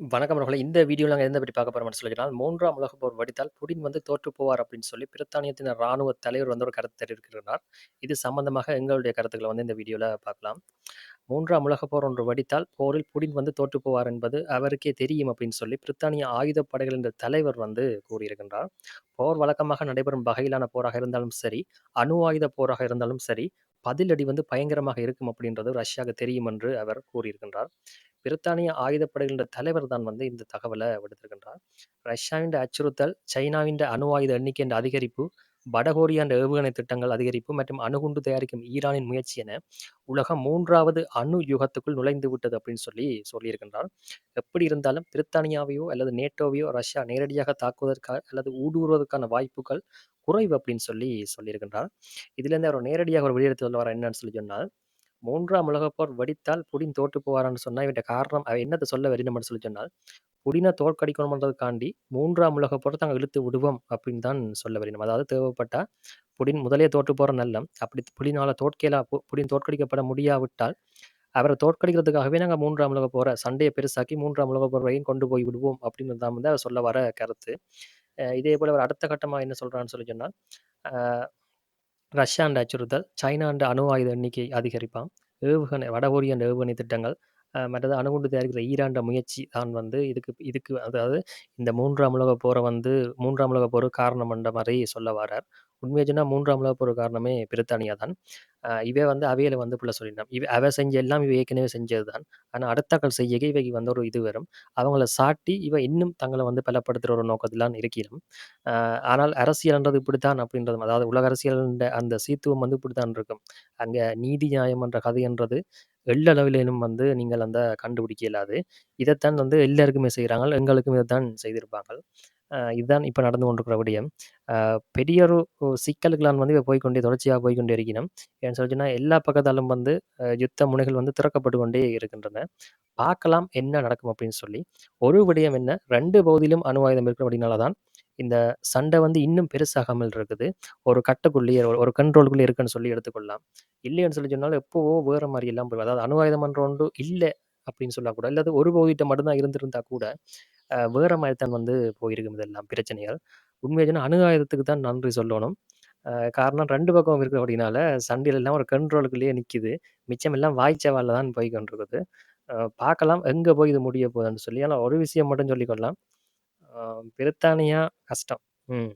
வணக்கம் நண்பர்களே. இந்த வீடியோல நாங்க எத பத்தி பார்க்க போறோம்னு சொல்லிக்கிறோம் 3ஆம் உலகப் போர் வெடித்தால் புடின் வந்து தோற்றுப் போவார் அப்படின்னு சொல்லி பிரித்தானியத்தின் ராணுவ தலைவர் வந்து ஒரு கருத்து தெரிவிக்கிறார். இது சம்பந்தமாக எங்களுடைய கருத்துக்கள வந்து இந்த வீடியோல பார்க்கலாம். 3ஆம் உலகப் போர் ஒன்று வெடித்தால் போரில் புடின் வந்து தோற்றுப் போவார் என்பது அவருக்கே தெரியும் அப்படின்னு சொல்லி பிரித்தானிய ஆயுதப் படைகளின் தலைவர் வந்து கூறியிருக்கின்றார். போர் வழக்கமாக நடைபெறும் வகையிலான போராக இருந்தாலும் சரி, அணு ஆயுத போராக இருந்தாலும் சரி, பதிலடி வந்து பயங்கரமாக இருக்கும் அப்படின்றது ரஷ்யாவுக்கு தெரியும் என்று அவர் கூறியிருக்கின்றார். பிரித்தானிய ஆயுதப்படைகளின் தலைவர் தான் வந்து இந்த தகவலை விடுத்திருக்கின்றார். ரஷ்யாவின் அச்சுறுத்தல், சைனாவின் அணு ஆயுத எண்ணிக்கையின் அதிகரிப்பு, வடகொரியாண்ட ஏவுகணை திட்டங்கள் அதிகரிப்பு மற்றும் அணுகுண்டு தயாரிக்கும் ஈரானின் முயற்சி என உலகம் மூன்றாவது அணு யுகத்துக்குள் நுழைந்து விட்டது அப்படின்னு சொல்லி சொல்லியிருக்கின்றார். எப்படி இருந்தாலும் பிரித்தானியாவையோ அல்லது நேட்டோவையோ ரஷ்யா நேரடியாக தாக்குவதற்காக அல்லது ஊடுருவதற்கான வாய்ப்புகள் குறைவு அப்படின்னு சொல்லி சொல்லியிருக்கின்றார். இதிலிருந்து அவர் நேரடியாக ஒரு வெளியெடுத்து சொல்ல வர என்னன்னு சொல்லி சொன்னால், 3ஆம் உலகப்போர் வடித்தால் வெடித்தால் புடின் தோற்று போவாரான்னு சொன்னா இவன்ட காரணம் அவர் என்னத்த சொல்ல வருகிறோம்னு சொல்லி சொன்னால், புடின தோற்கடிக்கணும்ன்றதுக்காண்டி 3ஆம் உலகப் போர நாங்க இழுத்து விடுவோம் அப்படின்னு தான் சொல்ல வருகிறோம். அதாவது தேவைப்பட்டா புடின் முதலே தோற்று போகிற நல்ல அப்படி புடினால தோற்கலா பு புடின் தோற்கடிக்கப்பட முடியாவிட்டால், அவர தோற்கடிக்கிறதுக்காகவே நாங்க 3ஆம் உலகப் போர சண்டைய பெருசாக்கி 3ஆம் உலகப் வரையும் கொண்டு போய் விடுவோம் அப்படின்னு தான் வந்து அவர் சொல்ல வர கருத்து. இதே போல் அவர் அடுத்த கட்டமாக என்ன சொல்கிறான்னு சொல்லி சொன்னால், ரஷ்யாண்ட அச்சுறுத்தல், சைனாண்ட அணு ஆயுத எண்ணிக்கை அதிகரிப்பாம், ஏவுகணை வடகொரியாண்ட ஏவுகணை திட்டங்கள், அ மற்றது அணுகுண்டு தயாரிக்கிற ஈராண்ட முயற்சி தான் வந்து இதுக்கு இதுக்கு அதாவது இந்த மூன்றாம் உலகப் போரை வந்து மூன்றாம் உலகப் காரணம் காரணம்ன்ற மாதிரி சொல்ல வாரார். உண்மையை சொன்னா 3ஆம் உலகப் காரணமே பிரித்தானியா தான். அ வந்து அவையில் வந்து பிள்ளை சொல்லியிருந்தான். இவ அவ செஞ்ச எல்லாம் இவ ஏற்கனவே செஞ்சது தான். ஆனால் அடுத்த ஆட்கள் இவைக்கு வந்து ஒரு இது வரும். அவங்கள சாட்டி இவ இன்னும் தங்களை வந்து பலப்படுத்துகிற ஒரு நோக்கத்திலான் இருக்கிறோம் அ ஆனால் அரசியல்ன்றது இப்படித்தான் அப்படின்றது அதாவது உலக அரசியல் அந்த சீத்துவம் வந்து இப்படித்தான் இருக்கும். அங்கே நீதி நியாயம் என்ற கதைன்றது எள்ளளவிலேனும் வந்து நீங்கள் அந்த கண்டுபிடிக்க இயலாது. இதைத்தான் வந்து எல்லாருக்குமே செய்றாங்க. எங்களுக்கும் இதைத்தான் செய்திருப்பாங்கள். அ இதுதான் இப்ப நடந்து கொண்டிருக்கிற விடயம். அ பெரிய ஒரு சிக்கலுக்குலாம் வந்து போய்க்கொண்டே தொடர்ச்சியா போய்க்கொண்டே இருக்கிறோம். ஏன்னு சொல்லி சொன்னா எல்லா பக்கத்தாலும் வந்து அ யுத்த முனைகள் வந்து திறக்கப்பட்டு கொண்டே இருக்கின்றன. பார்க்கலாம் என்ன நடக்கும் அப்படின்னு சொல்லி. ஒரு விடயம் என்ன 2 பகுதியிலும் அணு ஆயுதம் இருக்கிறபடினால தான் இந்த சண்டை வந்து இன்னும் பெருசாகாமல் இருக்குது. ஒரு கட்டுக்குள்ளேயே ஒரு கண்ட்ரோலுக்குள்ளே இருக்குன்னு சொல்லி எடுத்துக்கொள்ளலாம். இல்லைன்னு சொல்லி சொன்னாலும் எப்பவோ வேற மாரி எல்லாம் போய் அதாவது அணு ஆயுதம் ஒன்று இல்ல அப்படின்னு சொல்லக் கூட அல்லது ஒரு பகுதிட்ட மட்டும் தான் இருந்திருந்தா கூட, அ வேற மாரி தான் வந்து போயிருக்கும் இதெல்லாம் பிரச்சனைகள். உண்மைய சொன்னா அணு ஆயுதத்துக்கு தான் நன்றி சொல்லணும். அ காரணம் 2 பக்கம் இருக்கிறபடினால சண்டைகள் எல்லாம் ஒரு கண்ட்ரோலுக்குள்ளேயே நிக்குது. மிச்சம் எல்லாம் தான் போய் கொண்டிருக்குது. அ பார்க்கலாம் எங்க போய் இது முடிய போகுதுன்னு சொல்லி. ஆனா ஒரு விஷயம் மட்டும் சொல்லிக்கொள்ளலாம். பிரித்தானியா கஷ்டம். ம்.